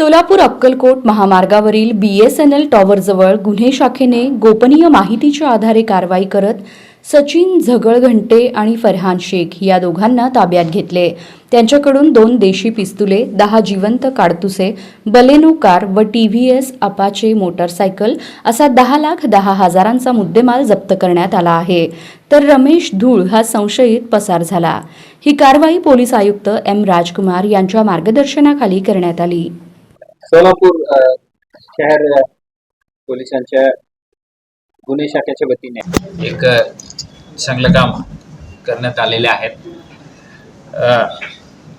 सोलापूर अक्कलकोट महामार्गावरील B S N L टॉवरजवळ गुन्हे शाखेने गोपनीय माहितीच्या आधारे कारवाई करत सचिन झगळघंटे आणि फरहान शेख या दोघांना ताब्यात घेतले. त्यांच्याकडून दोन देशी पिस्तुले दहा जिवंत काडतुसे बलेनो कार व T V S Apache motorcycle असा दहा लाख दहा हजारांचा मुद्देमाल जप्त करण्यात आला आहे. तर रमेश धूळ हा संशयित पसार झाला. ही कारवाई पोलीस आयुक्त एम राजकुमार यांच्या मार्गदर्शनाखाली करण्यात आली. सोलापूर शहर पोलिसांच्या गुन्हे शाखेच्या वतीने. एक चांगलं काम करण्यात आलेले आहेत.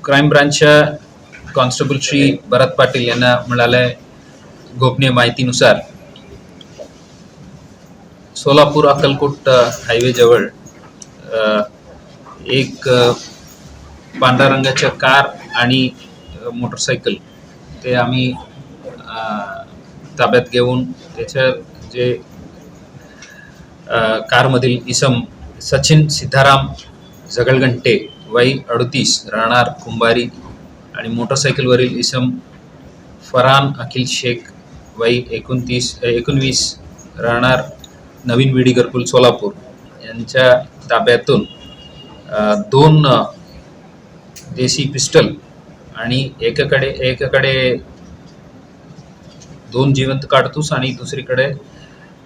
क्राईम ब्रांचच्या कॉन्स्टेबल श्री भरत पाटील यांना मिळाल्या गोपनीय माहितीनुसार सोलापूर अक्कलकोट हायवेजवळ एक पांढऱ्या रंगाच्या कार आणि मोटरसायकल ते आम्ही ताब्यात घेऊन त्याच्या जे कारमधील इसम सचिन सिद्धाराम झगळगंटे वय अडतीस राहणार कुंभारी आणि मोटरसायकलवरील इसम फरहान अखिल शेख वय एकोणतीस एकोणवीस राहणार नवीन विडी घरकुल सोलापूर. यांच्या ताब्यातून दोन देशी देसी पिस्टल आणि एकाकडे एकाकडे दोन जिवंत काढतोस आणि दुसरीकडे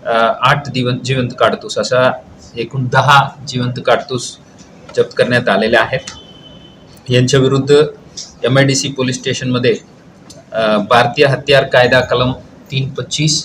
आठ दिवंत जिवंत काढतोस अशा एकूण दहा जिवंत काढतोस जप्त करण्यात आलेले आहेत. यांच्या विरुद्ध M I D C police स्टेशनमध्ये भारतीय हत्यार कायदा कलम तीन पच्चीस